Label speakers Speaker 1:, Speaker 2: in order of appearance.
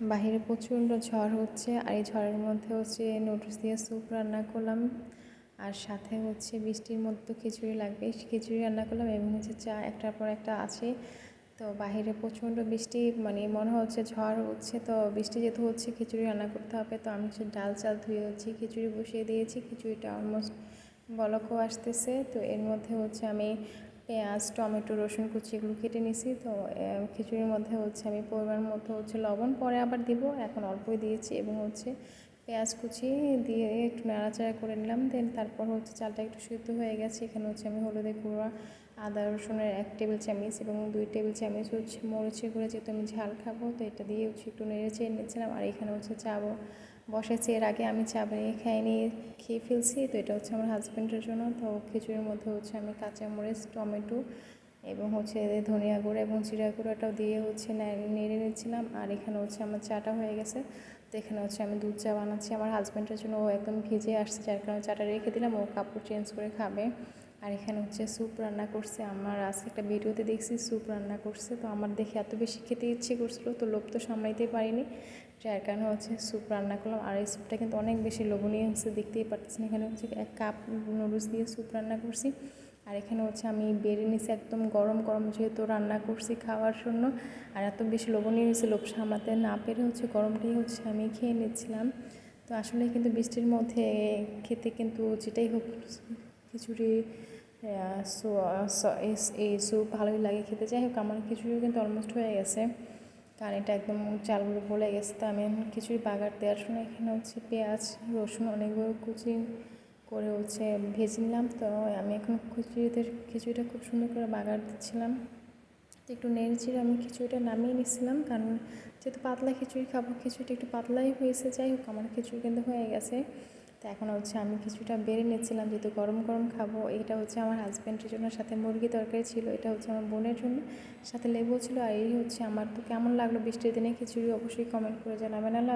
Speaker 1: বাহিরে প্রচণ্ড ঝড় হচ্ছে আর এই ঝড়ের মধ্যে হচ্ছে নুডলস দিয়ে স্যুপ রান্না করলাম। আর সাথে হচ্ছে বৃষ্টির মধ্যে খিচুড়ি লাগবে। খিচুড়ি রান্না করলাম এবং হচ্ছে চা একটার পর একটা আছে। তো বাহিরে প্রচণ্ড বৃষ্টি মানে মনে হচ্ছে ঝড় হচ্ছে। তো বৃষ্টি যেহেতু হচ্ছে খিচুড়ি রান্না করতে হবে, তো আমি হচ্ছে ডাল চাল ধুয়ে হচ্ছে খিচুড়ি বসিয়ে দিয়েছি। খিচুড়িটা অলমোস্ট বলকও আসতেছে। তো এর মধ্যে হচ্ছে আমি পেঁয়াজ, টমেটো, রসুন কুচি এগুলো কেটে নিছি তো খিচুড়ির মধ্যে হচ্ছে আমি পরিমাণ মতো হচ্ছে লবণ, পরে আবার দিব। এখন অল্পই দিয়েছি এবং হচ্ছে পেঁয়াজ কুচি দিয়ে একটু নাড়াচাড়া করে নিলাম। দেন তারপর হচ্ছে চালটা একটু সিদ্ধ হয়ে গেছে। এখানে হচ্ছে আমি হলুদের গুঁড়া, আদা, রসুনের এক টেবিল চামচ এবং দুই টেবিল চামচ হচ্ছে মরিচের গুঁড়া, যেহেতু আমি ঝাল খাব, তো এটা দিয়ে হচ্ছে একটু নেড়ে চেয়ে নিয়েছিলাম। আর এখানে হচ্ছে চা বসেছি। এর আগে আমি চা বানিয়ে খাই নিয়ে খেয়ে ফেলছি। তো এটা হচ্ছে আমার হাজব্যান্ডের জন্য। তো খিচুড়ির মধ্যে হচ্ছে আমি কাঁচামরিচ, টমেটো এবং হচ্ছে ধনিয়া গুঁড়ো এবং জিরা গুঁড়োটাও দিয়ে হচ্ছে নেড়ে নিচ্ছিলাম আর এখানে হচ্ছে আমার চাটা হয়ে গেছে। তো এখানে হচ্ছে আমি দুধ চা বানাচ্ছি। আমার হাজব্যান্ডের জন্য ও একদম ভিজে আসছে, যার কারণে চাটা রেখে দিলাম। ও কাপড় চেঞ্জ করে খাবে। আর এখানে হচ্ছে স্যুপ রান্না করছে। আমার আজকে একটা ভিডিওতে দেখছি স্যুপ রান্না করছে। তো আমার দেখে এত বেশি খেতে ইচ্ছে করছিল, তো লোভ তো সামলাইতে পারিনি। যার কারণে হচ্ছে স্যুপ রান্না করলাম। আর এই স্যুপটা কিন্তু অনেক বেশি লোভনীয় হচ্ছে, দেখতেই পারতেছেন। এখানে হচ্ছে এক কাপ নুডলস দিয়ে স্যুপ রান্না করছি। আর এখানে হচ্ছে আমি বেড়ে নিছি একদম গরম গরম যেহেতু রান্না করছি খাওয়ার জন্য। আর এত বেশি লোভনীয় হয়েছে লোভ সামলাতে না পেরে হচ্ছে গরমটাই হচ্ছে আমি খেয়ে নিচ্ছিলাম। তো আসলে কিন্তু বৃষ্টির মধ্যে খেতে কিন্তু যেটাই হোক খিচুড়ি এই স্যুপ ভালোই লাগে খেতে। যাই হোক, আমার খিচুড়িও কিন্তু অলমোস্ট হয়ে গেছে। কারণ এটা একদম চালগুলো বলে গেছে, তো আমি খিচুড়ি বাগার দেওয়ার সময় এখানে হচ্ছে পেঁয়াজ, রসুন, অনেকগুলো কুচি করে হচ্ছে ভেজে নিলাম। তো আমি এখন খিচুড়িতে, খিচুড়িটা খুব সুন্দর করে বাগার দিচ্ছিলাম। একটু নেড়ে আমি খিচুড়িটা নামিয়ে নিচ্ছিলাম। কারণ যেহেতু পাতলা খিচুড়ি খাব, খিচুড়িটা একটু পাতলাই হয়েছে। যাই হোক, আমার খিচুড়ি কিন্তু হয়ে গেছে। তো এখন হচ্ছে আমি কিছুটা বেড়ে নিচ্ছিলাম। যেহেতু গরম গরম খাব, এটা হচ্ছে আমার হাজব্যান্ডের জন্য, সাথে মুরগি তরকারি ছিল, এটা হচ্ছে আমার বোনের জন্য। সাথে লেবু ছিল, আর এই হচ্ছে আমার। তো কেমন লাগল বৃষ্টির দিনে খিচুড়ি, অবশ্যই কমেন্ট করে জানাবেন। আল্লাহ